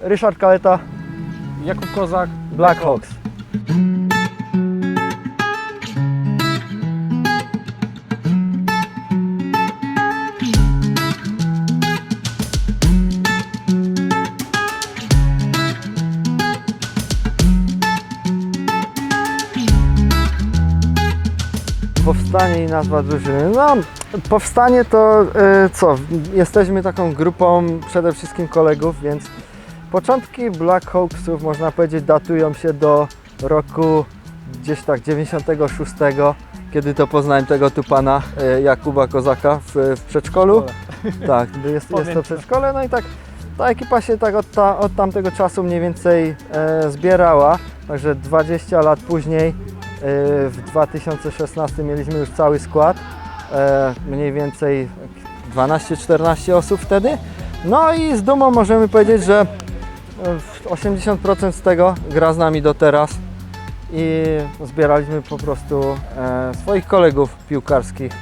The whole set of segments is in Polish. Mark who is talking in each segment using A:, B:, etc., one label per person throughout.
A: Ryszard Kaleta,
B: Jakub Kozak,
A: Black Hawks. Powstanie i nazwa drużyny. No, powstanie to y, co? Jesteśmy taką grupą przede wszystkim kolegów, więc początki Black Hawksów można powiedzieć datują się do roku gdzieś tak 96, kiedy to poznałem tego tu pana y, Jakuba Kozaka w, w przedszkolu. Tak, jest, jest to przedszkole, no i tak ta ekipa się tak od, ta, od tamtego czasu mniej więcej e, zbierała, także 20 lat później e, w 2016 mieliśmy już cały skład, e, mniej więcej 12-14 osób wtedy. No i z dumą możemy powiedzieć, że e, 80% z tego gra z nami do teraz i zbieraliśmy po prostu e, swoich kolegów piłkarskich,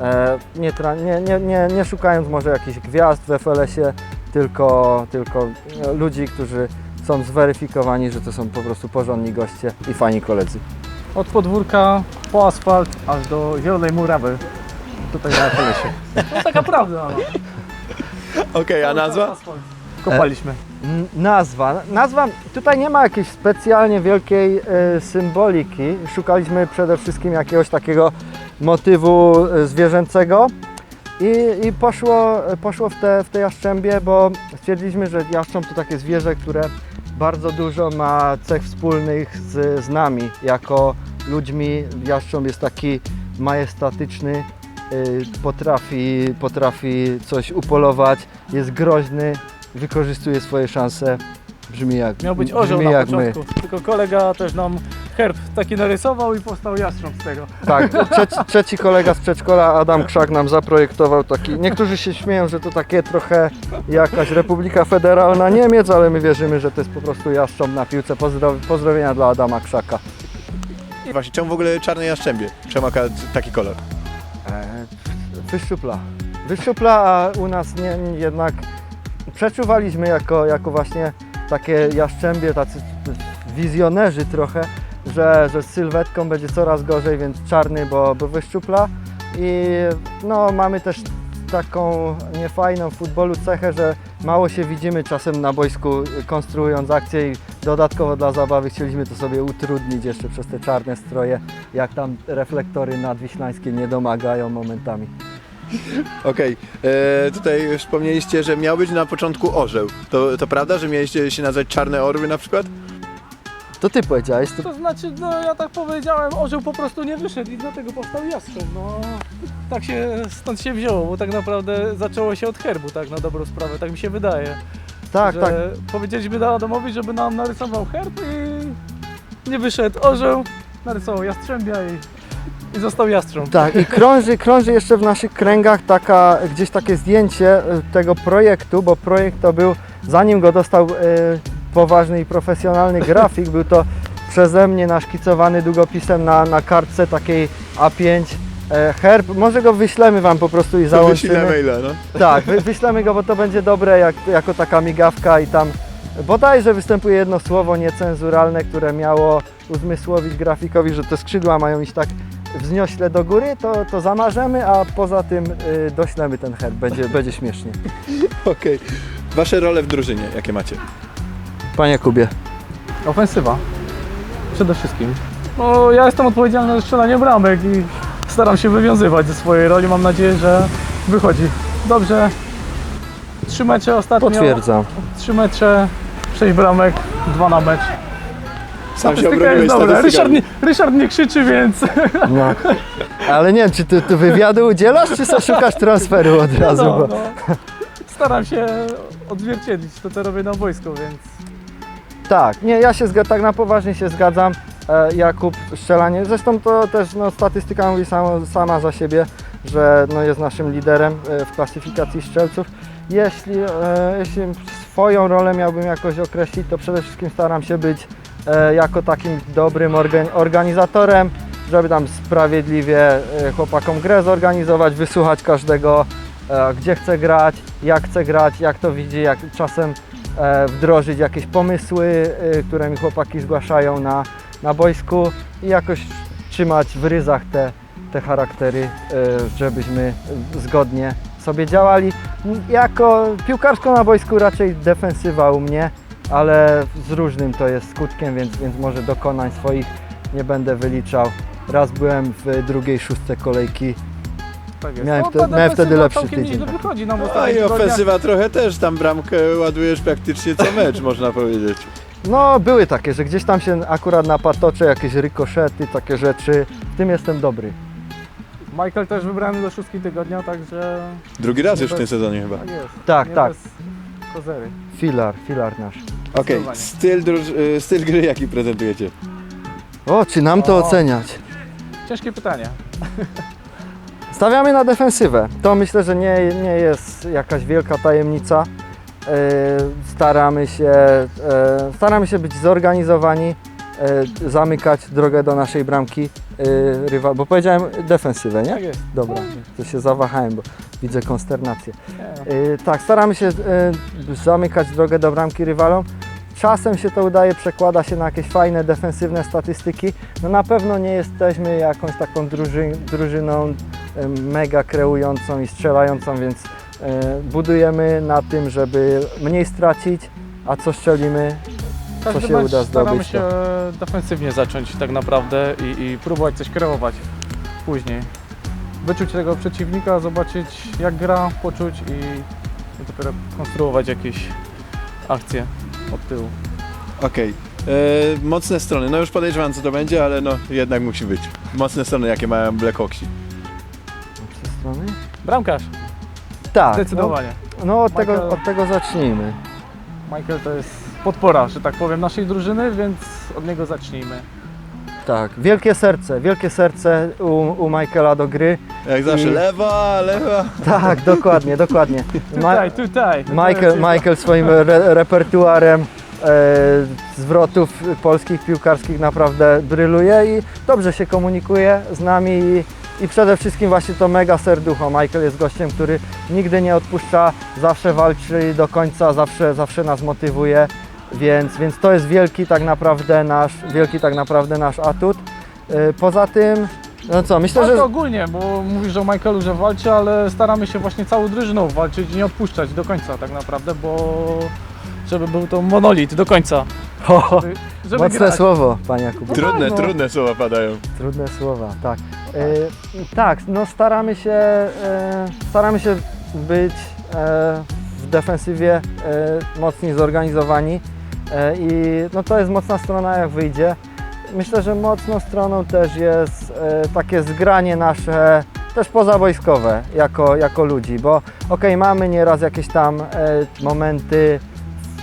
A: e, nie, nie, nie, nie, nie szukając może jakichś gwiazd w FLS-ie, tylko, tylko e, ludzi, którzy są zweryfikowani, że to są po prostu porządni goście i fajni koledzy.
B: Od podwórka po asfalt aż do Zielonej Murawy. Tutaj na Telesie. No taka prawda. No.
C: Okej, a nazwa?
B: Asfalt. Kopaliśmy.
A: Nazwa. Nazwa, tutaj nie ma jakiejś specjalnie wielkiej e, symboliki. Szukaliśmy przede wszystkim jakiegoś takiego motywu e, zwierzęcego i, i poszło, poszło w, te, w te jaszczębie, bo stwierdziliśmy, że jaszcząb to takie zwierzę, które bardzo dużo ma cech wspólnych z, z nami jako ludźmi. Jaszcząb jest taki majestatyczny, potrafi, potrafi coś upolować, jest groźny, wykorzystuje swoje szanse. Brzmi jak,
B: Miał być orzeł
A: brzmi
B: na
A: jak my.
B: początku. Tylko kolega też nam herb taki narysował i powstał jastrząb z tego.
A: Tak, trzeci, trzeci kolega z przedszkola, Adam Krzak, nam zaprojektował taki. Niektórzy się śmieją, że to takie trochę jakaś Republika Federalna Niemiec, ale my wierzymy, że to jest po prostu jaszcząb na piłce. Pozdrow, pozdrowienia dla Adama Krzaka.
C: Właśnie, czemu w ogóle czarne jaszczębie? Czemu akurat taki kolor?
A: E, Wyszczupla. Wyszczupla, a u nas nie, nie, jednak przeczuwaliśmy jako, jako właśnie takie jaszczębie, tacy wizjonerzy trochę, że, że z sylwetką będzie coraz gorzej, więc czarny, bo, bo wyszczupla. I no, mamy też taką niefajną w futbolu cechę, że mało się widzimy czasem na boisku konstruując akcje i dodatkowo dla zabawy chcieliśmy to sobie utrudnić jeszcze przez te czarne stroje, jak tam reflektory nadwiślańskie nie domagają momentami.
C: Okej, e, tutaj wspomnieliście, że miał być na początku orzeł. To, to prawda, że mieliście się nazwać Czarne Orły na przykład?
A: To ty powiedziałeś, to
B: To znaczy, no ja tak powiedziałem, orzeł po prostu nie wyszedł i dlatego powstał jastrząb. No tak się stąd się wzięło, bo tak naprawdę zaczęło się od herbu, tak na dobrą sprawę, tak mi się wydaje.
A: tak,
B: że
A: tak.
B: Powiedzieliśmy Adamowi, żeby nam narysował herb i nie wyszedł orzeł, narysował jastrzębia i, i został jastrząb.
A: Tak, i krąży, krąży jeszcze w naszych kręgach taka, gdzieś takie zdjęcie e, tego projektu, bo projekt to był, zanim go dostał e, poważny i profesjonalny grafik, był to przeze mnie naszkicowany długopisem na, na kartce takiej A5 e, herb. Może go wyślemy Wam po prostu i załączymy.
C: maila, no.
A: Tak, wy, wyślemy go, bo to będzie dobre jak, jako taka migawka i tam bodajże występuje jedno słowo niecenzuralne, które miało uzmysłowić grafikowi, że te skrzydła mają iść tak wzniośle do góry, to, to zamarzemy, a poza tym y, doślemy ten herb, będzie, będzie śmiesznie.
C: Okej. Wasze role w drużynie, jakie macie?
A: Panie Kubie.
B: Ofensywa. Przede wszystkim. No, ja jestem odpowiedzialny za strzelanie bramek i staram się wywiązywać ze swojej roli. Mam nadzieję, że wychodzi dobrze. Trzy mecze ostatnio.
A: Potwierdzam.
B: Trzy mecze, sześć bramek, dwa na mecz.
C: Sam się obroniłeś
B: jest dobra. Ryszard nie, Ryszard nie krzyczy, więc
A: No. Ale nie wiem, czy ty, ty wywiadu udzielasz, czy szukasz transferu od razu?
B: no,
A: Bo...
B: no. staram się odzwierciedlić to, co robię na boisku, więc
A: Tak, nie, ja się zgadzam, tak na poważnie się zgadzam. E, Jakub strzelanie, zresztą to też no, statystyka mówi sama, sama za siebie, że no, jest naszym liderem e, w klasyfikacji strzelców. Jeśli, e, jeśli swoją rolę miałbym jakoś określić, to przede wszystkim staram się być jako takim dobrym organ, organizatorem, żeby tam sprawiedliwie e, chłopakom grę zorganizować, wysłuchać każdego, e, gdzie chce grać, jak chce grać, jak to widzi, jak czasem e, wdrożyć jakieś pomysły, e, które mi chłopaki zgłaszają na, na boisku i jakoś trzymać w ryzach te, te charaktery, e, żebyśmy zgodnie sobie działali. Jako piłkarsko na boisku raczej defensywa u mnie, ale z różnym to jest skutkiem, więc, więc może dokonań swoich nie będę wyliczał. Raz byłem w drugiej szóstce kolejki.
B: Tak jest.
A: Miałem
B: No,
A: miałem wtedy lepszy tydzień.
B: wychodzi
C: No
B: ostatnich
C: i
B: tygodniach.
C: ofensywa trochę też, tam bramkę ładujesz praktycznie co mecz, można powiedzieć.
A: No, były takie, że gdzieś tam się akurat napatoczę, jakieś rykoszety, takie rzeczy. W tym jestem dobry.
B: Michael też wybrany do szóstki tygodnia, także
C: Drugi raz już w tym sezonie chyba.
B: tak jest.
A: Tak,
B: Nie
A: tak.
B: bez kozery.
A: Filar, filar nasz.
C: Okej,
B: Zdecydowanie.
C: styl, druż- y, styl gry jaki prezentujecie?
A: O, czy nam to
B: O.
A: oceniać?
B: Ciężkie pytanie.
A: Stawiamy na defensywę. To myślę, że nie, nie jest jakaś wielka tajemnica. E, Staramy się, e, staramy się być zorganizowani, zamykać drogę do naszej bramki e, rywal, bo powiedziałem defensywę,
B: Tak
A: nie?
B: jest.
A: Dobra, to się zawahałem, bo widzę konsternację. E, Tak, staramy się e, zamykać drogę do bramki rywalom. Czasem się to udaje, przekłada się na jakieś fajne defensywne statystyki. No na pewno nie jesteśmy jakąś taką druży, drużyną e, mega kreującą i strzelającą, więc e, budujemy na tym, żeby mniej stracić, a co strzelimy,
B: Każdy
A: się uda
B: staramy
A: zdobyć,
B: się defensywnie zacząć tak naprawdę i, i próbować coś kreować później. Wyczuć tego przeciwnika, zobaczyć jak gra, poczuć i, i dopiero konstruować jakieś akcje od tyłu.
C: Okej, e, mocne strony, no już podejrzewam co to będzie, ale no jednak musi być. Mocne strony jakie mają Black Hawksi.
A: ze strony?
B: Bramkarz,
A: Tak,
B: zdecydowanie.
A: No, no od, tego,
B: Michael-
A: od tego zacznijmy.
B: Michael to jest podpora, że tak powiem, naszej drużyny, więc od niego zacznijmy.
A: Tak, wielkie serce, wielkie serce u, u Michaela do gry.
C: Jak zawsze
A: I-
C: lewa, lewa.
A: Tak, dokładnie, dokładnie. Ma-
B: Tutaj, tutaj. to
A: Michael, Michael swoim re repertuarem e, zwrotów polskich, piłkarskich naprawdę bryluje i dobrze się komunikuje z nami i, i przede wszystkim właśnie to mega serducho. Michael jest gościem, który nigdy nie odpuszcza, zawsze walczy do końca, zawsze, zawsze nas motywuje, więc, więc to jest wielki tak naprawdę nasz, wielki tak naprawdę nasz atut. E, poza tym, no co, myślę,
B: Ale
A: że...
B: to ogólnie, bo mówisz o Michaelu, że walczy, ale staramy się właśnie całą drużyną walczyć i nie odpuszczać do końca tak naprawdę, bo żeby był to monolit do końca.
A: Ho,
B: Żeby, żeby
A: mocne
B: grać.
A: słowo, panie Jakubie.
C: Trudne,
B: no.
C: trudne słowa padają.
A: Trudne słowa, tak. E, tak, no staramy się, e, staramy się być e, w defensywie e, mocniej zorganizowani i no to jest mocna strona jak wyjdzie. Myślę, że mocną stroną też jest e, takie zgranie nasze też pozawojskowe jako, jako ludzi, bo okej, mamy nieraz jakieś tam e, momenty,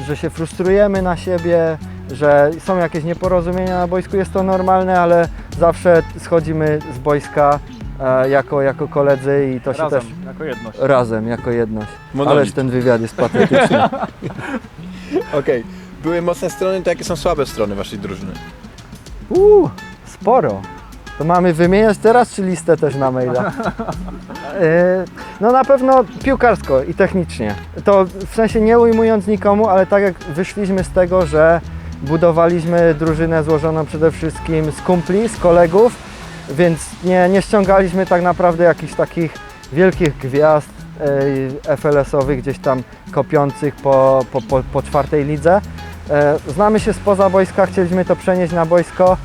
A: że się frustrujemy na siebie, że są jakieś nieporozumienia na boisku, jest to normalne, ale zawsze schodzimy z boiska e, jako, jako koledzy i to się
B: Razem,
A: też
B: jako jedność.
A: razem, jako jedność.
C: Monolit.
A: Ależ ten wywiad jest patetyczny.
C: Okej, były mocne strony, to jakie są słabe strony waszej drużyny?
A: Uuu, sporo. To mamy wymieniać teraz, czy listę też na maila? E, No na pewno piłkarsko i technicznie. To w sensie nie ujmując nikomu, ale tak jak wyszliśmy z tego, że budowaliśmy drużynę złożoną przede wszystkim z kumpli, z kolegów, więc nie, nie ściągaliśmy tak naprawdę jakichś takich wielkich gwiazd e, FLS-owych gdzieś tam kopiących po, po, po, po czwartej lidze. E, Znamy się spoza boiska, chcieliśmy to przenieść na boisko.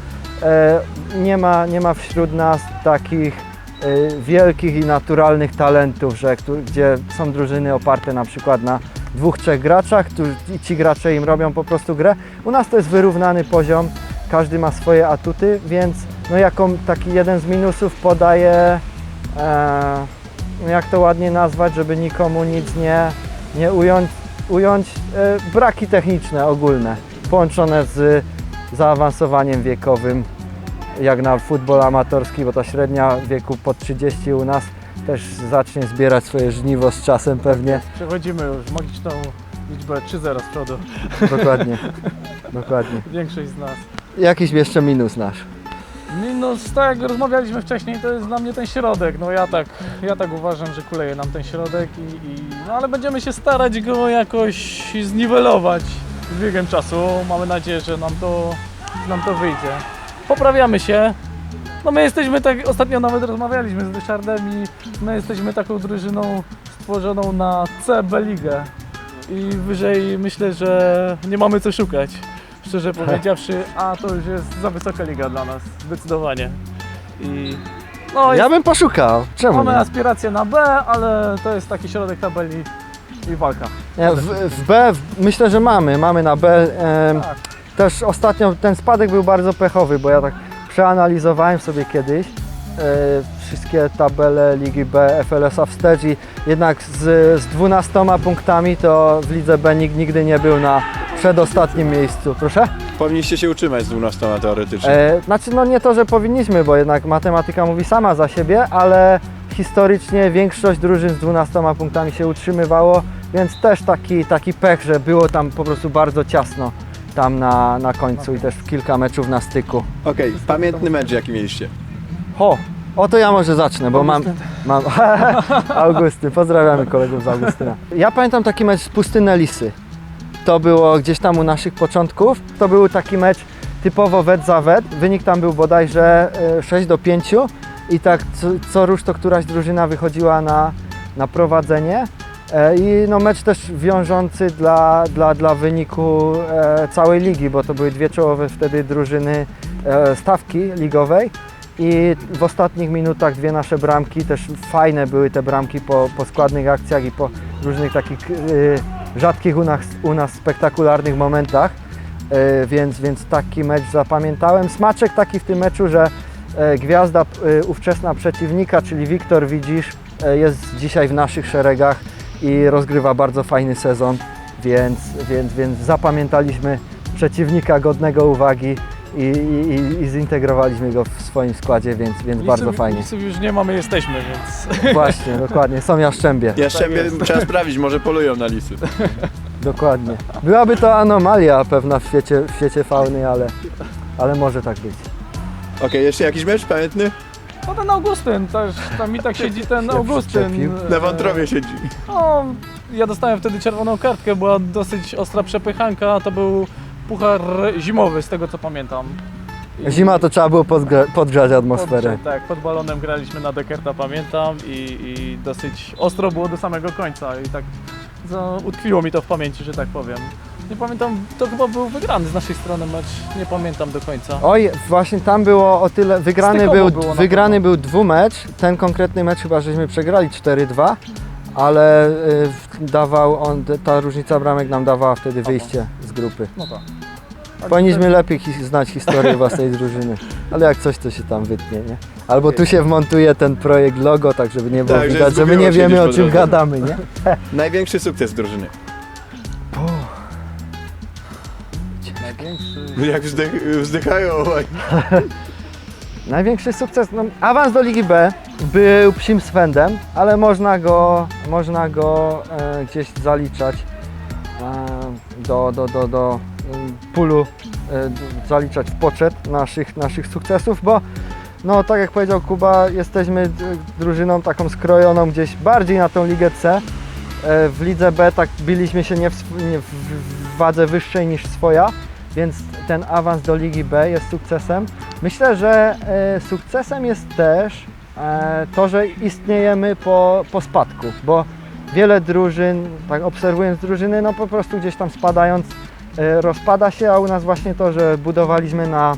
A: E, Nie ma, nie ma wśród nas takich e, wielkich i naturalnych talentów, że, gdzie są drużyny oparte na przykład na dwóch, trzech graczach i ci gracze im robią po prostu grę. U nas to jest wyrównany poziom, każdy ma swoje atuty, więc no jako taki jeden z minusów podaję, e, no jak to ładnie nazwać, żeby nikomu nic nie, nie ująć, ująć e, braki techniczne ogólne, połączone z zaawansowaniem wiekowym, jak na futbol amatorski, bo ta średnia wieku po 30 u nas też zacznie zbierać swoje żniwo z czasem pewnie.
B: Przechodzimy już magiczną liczbę 3-0 z przodu.
A: Dokładnie. Dokładnie.
B: Większość z nas.
A: Jakiś jeszcze minus nasz.
B: No, z- tak jak rozmawialiśmy wcześniej, to jest dla mnie ten środek. No ja tak, ja tak uważam, że kuleje nam ten środek i, i no ale będziemy się starać go jakoś zniwelować z biegiem czasu. Mamy nadzieję, że nam to, nam to wyjdzie. Poprawiamy się. No my jesteśmy tak, ostatnio nawet rozmawialiśmy z Ryszardem i my jesteśmy taką drużyną stworzoną na CB Ligę. I wyżej myślę, że nie mamy co szukać. Szczerze powiedziawszy, a to już jest za wysoka liga dla nas, zdecydowanie. I no, jest,
A: Ja bym poszukał. Czemu
B: mamy
A: nie?
B: aspiracje na B, ale to jest taki środek tabeli i walka.
A: Nie, w, w B w, myślę, że mamy. Mamy na B. em,
B: Tak.
A: Też ostatnio ten spadek był bardzo pechowy, bo ja tak przeanalizowałem sobie kiedyś e, wszystkie tabele Ligi B, FLS-a wstecz i jednak z, z 12 punktami to w Lidze B nikt nigdy nie był na przedostatnim miejscu. Proszę?
C: Powinniście się utrzymać z 12 teoretycznie.
A: E, znaczy, no nie to, że powinniśmy, bo jednak matematyka mówi sama za siebie, ale historycznie większość drużyn z 12 punktami się utrzymywało, więc też taki, taki pech, że było tam po prostu bardzo ciasno tam na, na końcu i też kilka meczów na styku.
C: Okej, pamiętny mecz jaki mieliście.
A: Ho! O to ja może zacznę, bo mam, mam Augustyn, pozdrawiamy kolegów z Augustyna. Ja pamiętam taki mecz z Pustyny Lisy. To było gdzieś tam u naszych początków. To był taki mecz typowo wet za wet. Wynik tam był bodajże e, 6 do 5 i tak co, co rusz to któraś drużyna wychodziła na, na prowadzenie. E, I no mecz też wiążący dla, dla, dla wyniku e, całej ligi, bo to były dwie czołowe wtedy drużyny e, stawki ligowej. I w ostatnich minutach dwie nasze bramki, też fajne były te bramki po, po składnych akcjach i po różnych takich rzadkich u nas, u nas spektakularnych momentach, y, więc, więc taki mecz zapamiętałem. Smaczek taki w tym meczu, że y, gwiazda y, ówczesna przeciwnika, czyli Wiktor Widzisz, jest dzisiaj w naszych szeregach i rozgrywa bardzo fajny sezon, więc, więc, więc zapamiętaliśmy przeciwnika godnego uwagi i, i, i- zintegrowaliśmy go w swoim składzie, więc, więc bardzo fajnie.
B: Lisów już nie mamy, jesteśmy, więc
A: Właśnie, dokładnie, są jaszczębie,
B: jest.
C: trzeba sprawdzić, może polują na lisy.
A: dokładnie. Byłaby to anomalia pewna w świecie, w świecie fauny, ale, ale może tak być.
C: Okej, jeszcze jakiś mecz pamiętny?
B: no ten Augustyn też, tam mi tak siedzi ten Augustyn.
A: przyczepił.
B: e,
C: Na wątrobie siedzi.
B: No, ja dostałem wtedy czerwoną kartkę, była dosyć ostra przepychanka, to był puchar zimowy, z tego co pamiętam. I
A: Zima to trzeba było podgra- podgrzać atmosferę.
B: Pod, tak, pod balonem graliśmy na Dekerta, pamiętam i, i dosyć ostro było do samego końca i tak za, utkwiło mi to w pamięci, że tak powiem. Nie pamiętam, to chyba był wygrany z naszej strony mecz, nie pamiętam do końca.
A: Oj, właśnie tam było o tyle, wygrany,
B: Stykowo
A: był,
B: było na
A: wygrany był dwumecz, ten konkretny mecz chyba żeśmy przegrali 4-2, ale y, dawał on, ta różnica bramek nam dawała wtedy wyjście z grupy.
B: No tak.
A: Powinniśmy lepiej hi- znać historię własnej drużyny, ale jak coś to się tam wytnie, nie? Albo tu się wmontuje ten projekt logo, tak żeby nie było
C: Tak, że
A: widać, że my
C: zgubiło
A: nie
C: się
A: wiemy
C: gdzieś
A: o
C: po
A: czym
C: drodze.
A: gadamy, nie?
C: Największy sukces drużyny.
B: Największy.
C: Jak wzdych, wzdychają, oj.
A: Największy sukces, no, awans do Ligi B był psim swędem, ale można go, można go e, gdzieś zaliczać e, do, do, do, do pulu, e, zaliczać w poczet naszych, naszych sukcesów, bo no tak jak powiedział Kuba, jesteśmy drużyną taką skrojoną gdzieś bardziej na tą Ligę C. E, w Lidze B tak biliśmy się nie w, nie w, wadze wyższej niż swoja, więc ten awans do Ligi B jest sukcesem. Myślę, że e, sukcesem jest też to, że istniejemy po, po spadku, bo wiele drużyn, tak obserwując drużyny, no po prostu gdzieś tam spadając rozpada się, a u nas właśnie to, że budowaliśmy na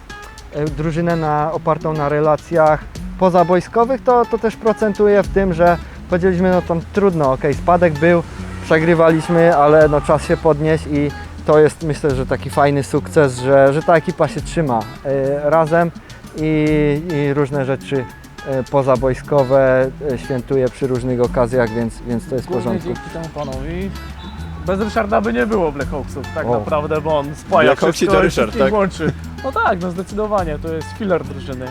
A: e, drużynę na, opartą na relacjach pozabojskowych, to, to też procentuje w tym, że powiedzieliśmy, no tam trudno, ok, spadek był, przegrywaliśmy, ale no czas się podnieść i to jest myślę, że taki fajny sukces, że, że ta ekipa się trzyma e, razem i, i różne rzeczy e, pozabojskowe e, świętuje przy różnych okazjach, więc, więc to jest w porządku.
B: dzięki temu panowi. Bez Ryszarda by nie było Black Hawksów tak
A: O.
B: naprawdę, bo on spaja
C: Black Hawksi
B: wszystko
C: to
B: i
C: Ryszard,
B: wszystkich
C: tak?
B: łączy. No tak, no zdecydowanie, to jest filar drużyny.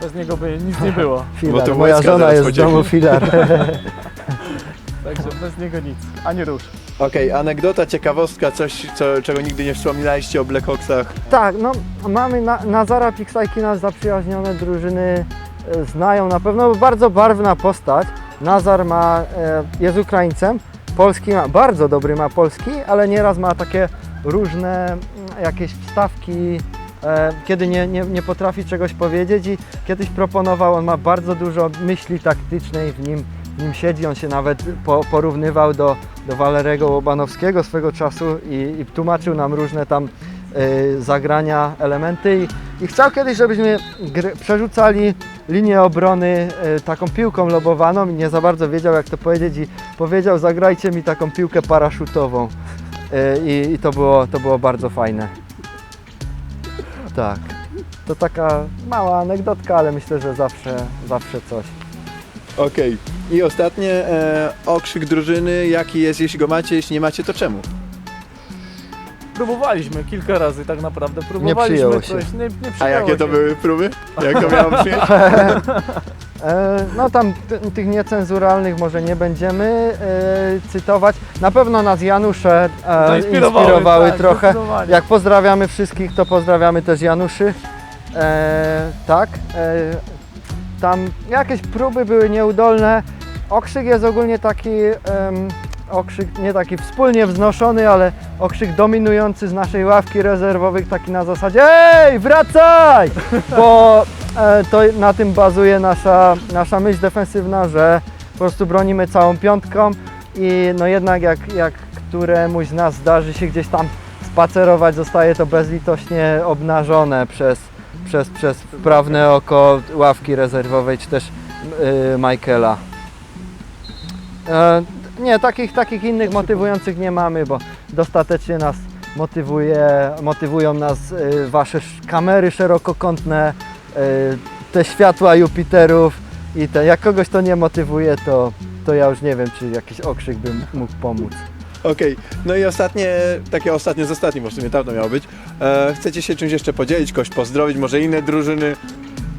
B: Bez niego by nic nie było,
A: Filar,
C: to
A: moja
C: wojska
A: żona
C: zaraz
A: jest w domu filar.
B: także bez niego nic, ani rusz.
C: Okej, anegdota, ciekawostka, coś, co, czego nigdy nie wspominaliście o Blackhawksach.
A: Tak, no mamy na, Nazara Piksajkina zaprzyjaźnione drużyny e, znają na pewno, bardzo barwna postać. Nazar ma, e, jest Ukraińcem, polski ma, bardzo dobry ma polski, ale nieraz ma takie różne mm, jakieś wstawki, e, kiedy nie, nie, nie potrafi czegoś powiedzieć i kiedyś proponował, on ma bardzo dużo myśli taktycznej w nim, w nim siedzi, on się nawet po, porównywał do, do Walerego Łobanowskiego swego czasu i, i tłumaczył nam różne tam y, zagrania, elementy i, i chciał kiedyś, żebyśmy przerzucali linię obrony y, taką piłką lobowaną i nie za bardzo wiedział jak to powiedzieć i powiedział zagrajcie mi taką piłkę paraszutową i, i to, było, to było bardzo fajne. Tak. To taka mała anegdotka, ale myślę, że zawsze, zawsze coś.
C: Okej. I ostatnie, e, okrzyk drużyny, jaki jest, jeśli go macie, jeśli nie macie, to czemu?
B: Próbowaliśmy kilka razy tak naprawdę. Próbowaliśmy
A: przyjęło się.
B: coś, nie, nie
C: A
B: przyjęło
C: jakie to
B: się.
C: były próby? Jak to miało przyjąć?
A: E, No tam ty- tych niecenzuralnych może nie będziemy e, cytować. Na pewno nas Janusze e,
B: Zainspirowały,
A: inspirowały
B: tak,
A: trochę.
B: zdecydowanie.
A: Jak pozdrawiamy wszystkich, to pozdrawiamy też Januszy. E, tak. E, tam jakieś próby były nieudolne. Okrzyk jest ogólnie taki, em, okrzyk nie taki wspólnie wznoszony, ale okrzyk dominujący z naszej ławki rezerwowych, taki na zasadzie Ej, wracaj! Bo e, to na tym bazuje nasza, nasza myśl defensywna, że po prostu bronimy całą piątką i no jednak jak, jak któremuś z nas zdarzy się gdzieś tam spacerować, zostaje to bezlitośnie obnażone przez, przez, przez wprawne oko ławki rezerwowej czy też yy, Michaela. E, nie, takich, takich innych motywujących nie mamy, bo dostatecznie nas motywuje, motywują nas y, wasze sz- kamery szerokokątne, y, te światła Jupiterów i te, jak kogoś to nie motywuje, to, to ja już nie wiem, czy jakiś okrzyk by mógł pomóc.
C: Okej, no i ostatnie, takie ostatnie z ostatnim, bo w sumie miało być. E, chcecie się czymś jeszcze podzielić, kogoś pozdrowić, może inne drużyny?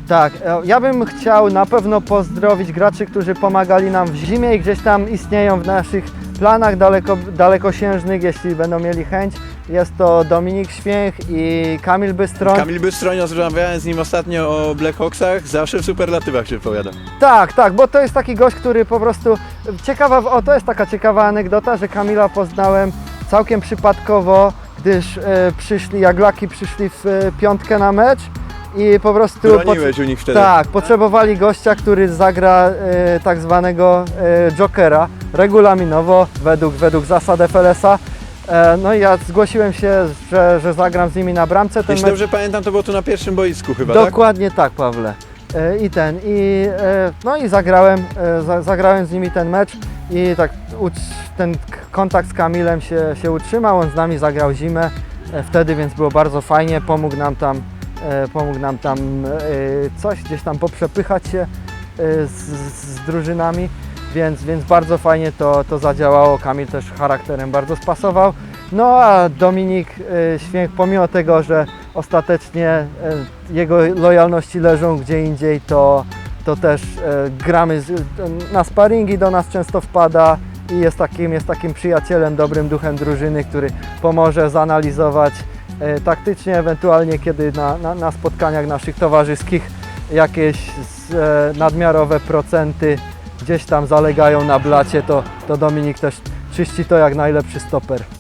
A: Tak, e, ja bym chciał na pewno pozdrowić graczy, którzy pomagali nam w zimie i gdzieś tam istnieją w naszych planach daleko, dalekosiężnych, jeśli będą mieli chęć. Jest to Dominik Święch i Kamil Bystroń.
C: Kamil Bystroń, rozmawiałem z nim ostatnio o Blackhawksach, zawsze w superlatywach się wypowiada.
A: Tak, tak, bo to jest taki gość, który po prostu ciekawa, o to jest taka ciekawa anegdota, że Kamila poznałem całkiem przypadkowo, gdyż e, przyszli, Jaglaki przyszli w e, piątkę na mecz i po prostu...
C: Broniłeś u nich wtedy.
A: Tak, potrzebowali gościa, który zagra e, tak zwanego e, jokera regulaminowo według, według zasad FLS-a. E, no i ja zgłosiłem się, że, że zagram z nimi na bramce. Ten
C: Jeśli
A: mecz
C: dobrze pamiętam, to było tu na pierwszym boisku chyba, tak?
A: Dokładnie tak, Pawle. E, I ten, i e, no i zagrałem, e, za, zagrałem z nimi ten mecz i tak utrz- ten k- kontakt z Kamilem się, się utrzymał, on z nami zagrał zimę e, wtedy, więc było bardzo fajnie, pomógł nam tam, pomógł nam tam e, coś gdzieś tam poprzepychać się e, z, z drużynami, więc, więc bardzo fajnie to, to zadziałało, Kamil też charakterem bardzo spasował. No a Dominik e, Święk, pomimo tego, że ostatecznie e, jego lojalności leżą gdzie indziej, to, to też e, gramy z, na sparingi, do nas często wpada i jest takim, jest takim przyjacielem, dobrym duchem drużyny, który pomoże zanalizować e, taktycznie, ewentualnie kiedy na, na, na spotkaniach naszych towarzyskich jakieś z, e, nadmiarowe procenty gdzieś tam zalegają na blacie, to, to Dominik też czyści to jak najlepszy stoper.